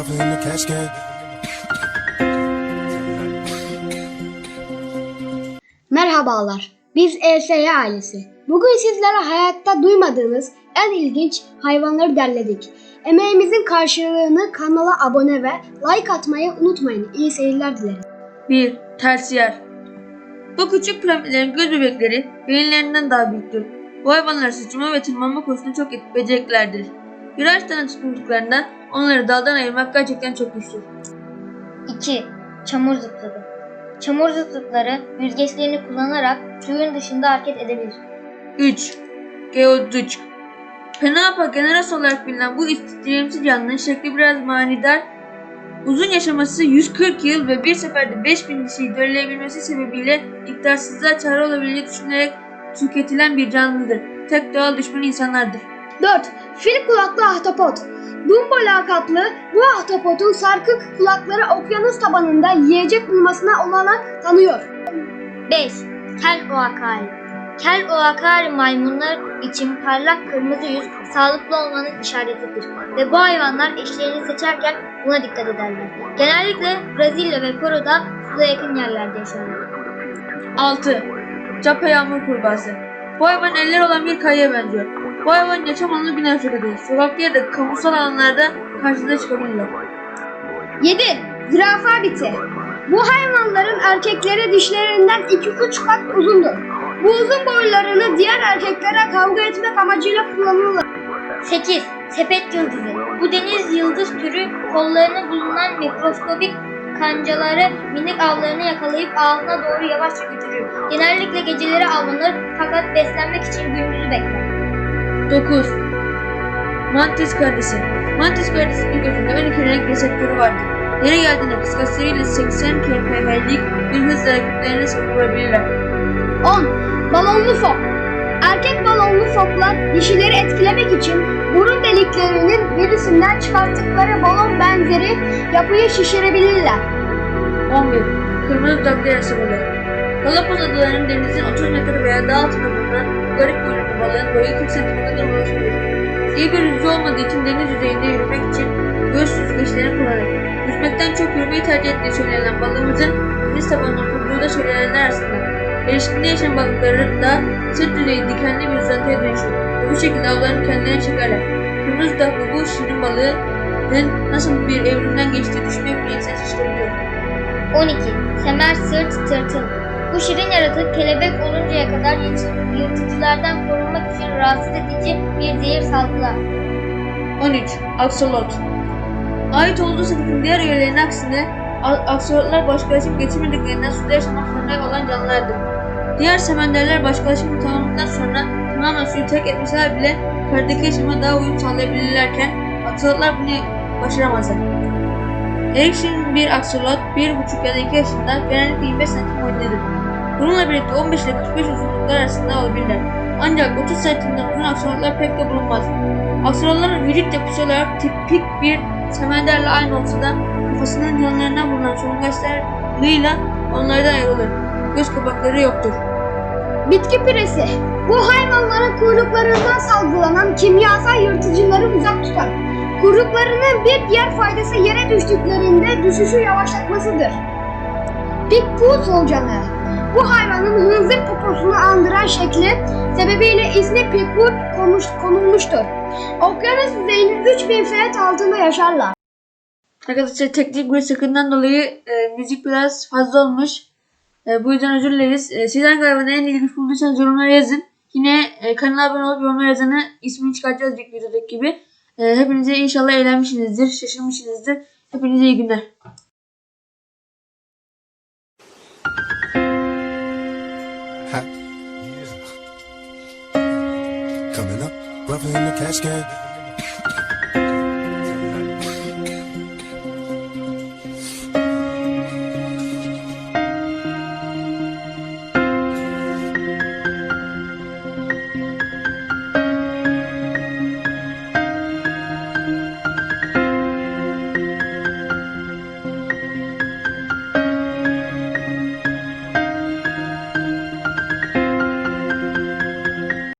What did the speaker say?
rougher than the casket. Merhabalar, biz ESY ailesi. Bugün sizlere hayatta duymadığınız en ilginç hayvanları derledik. Emeğimizin karşılığını kanala abone ve like atmayı unutmayın. İyi seyirler dilerim. 1. Tersiyer Bu küçük piramitlerin göz bebekleri beyinlerinden daha büyüktür. Bu hayvanlar sıçrama ve tırmanma konusunda çok. Bir ağaçtan tutunduklarında onları daldan ayırmak gerçekten çok güçtür. 2. Çamur zıpları. Çamur zıplıkları yüzgeçlerini kullanarak suyun dışında hareket edebilir. 3. Geoduç Penapa generas olarak bilinen bu istihdamcı canlının şekli biraz manidar, uzun yaşaması 140 yıl ve bir seferde 5000 kişiyi dölleyebilmesi sebebiyle iktidarsızlığa çare olabileceği düşünülerek tüketilen bir canlıdır. Tek doğal düşmanı insanlardır. 4. Fil kulaklı ahtapot. Dumbo lakaplı bu ahtapotun sarkık kulakları okyanus tabanında yiyecek bulmasına olanak tanıyor. 5. Kel oakari. Kel oakari maymunlar için parlak kırmızı yüz sağlıklı olmanın işaretidir ve bu hayvanlar eşlerini seçerken buna dikkat ederler. Genellikle Brezilya ve Peru'da suya yakın yerlerde yaşarlar. 6. Capa yağmur kurbağası. Bu hayvan eller olan bir kayaya benziyor. Bu hayvan yaşam alanı Güney Afrika'dır. Sokakta ya da kamusal alanlarda karşınıza çıkabilirler. 7. Zürafa biti. Bu hayvanların erkekleri dişlerinden 2-3 kat uzundur. Bu uzun boylarını diğer erkeklere kavga etmek amacıyla kullanırlar. 8. Sepet yıldızı. Bu deniz yıldız türü kollarına bulunan mikroskobik kancaları minik avlarını yakalayıp ağzına doğru yavaşça götürür. Genellikle geceleri avlanır fakat beslenmek için gündüzü bekler. 9. Mantis kardesi. Mantis kardesinin gözünde 12 renk reseptörü vardır. Yere geldiğinde kıskaslarıyla 80 kmp'lik bir hızla rakiplerine savurabilirler. 10. Balonlu fok. Erkek balonlu foklar dişileri etkilemek için burun deliklerinin birisinden çıkarttıkları balon benzeri yapıyı şişirebilirler. 11. Kırmızı yarasa balığı. Galapagos adalarının denizin 30 metre veya daha altında bulunan garip görünümlü balığın boyu 40 cm'den ulaşabilir. İyi bir yüzü olmadığı için deniz yüzeyinde yürümek için göğüs süzgeçlerini kullanır. Yüzmekten çok yürümeyi tercih ettiği söylenen balığımızın deniz tabanına oturduğu da söylenenler arasında. Erişkinde yaşayan balıkları da sırt düzeyi dikenli bir uzantıya dönüşür ve bu şekilde avlarını kendilerine çekerler. Kırmızı dudaklı bu şirin balığın nasıl bir evrimden geçtiği düşünmek bile insan şaşırabiliyor. 12. Semer sırt tırtıl. Bu şirin yaratık kelebek oluncaya kadar yırt- yırtıcılardan korunmak için rahatsız edici bir zehir salgılar. 13. Aksolot Ait olduğu sınıfın diğer üyelerinin aksine aksolotlar başkalaşıp getirmediklerinden suda yaşamak zorunda olan canlılardır. Diğer semenderler başkalaşımı tamamladıktan sonra tamamen suyu terk etmeseler bile karadaki yaşama daha uyum sağlayabilirlerken aksolotlar bunu başaramazlar. Erikson bir aksolot 1,5 ya da 2 yaşında genellikle 25 santim boyundadır. Bununla birlikte 15 ile 45 uzunluklar arasında olabilirler. Ancak 30 santimden uzun aksolotlar pek de bulunmaz. Aksolotların vücut yapısı olarak tipik bir semenderle aynı olsa da kafasının yanlarından bulunan solungaçlarıyla onlardan ayrılır. Göz kapakları yoktur. Bitki piresi. Bu hayvanların kuyruklarından salgılanan kimyasal yırtıcıları uzak tutar. Kuyruklarının bir diğer faydası yere düştüklerinde düşüşü yavaşlatmasıdır. Bigfoot solucanı. Bu hayvanın hınzır poposunu andıran şekli sebebiyle ismi konmuş, konulmuştur. Okyanus yüzeyinin 3000 feet altında yaşarlar. Arkadaşlar teknik bir sıkıntıdan dolayı e, müzik biraz fazla olmuş. E, bu yüzden özür dileriz. E, siz hangi en ilginç bulduysanız yorumlara yazın. Yine e, kanala abone olup yorumlara yazanı ismini çıkartacağız ilk videodaki gibi. E, hepinize inşallah eğlenmişsinizdir, şaşırmışsınızdır. Hepinize iyi günler. Brother in the cash can.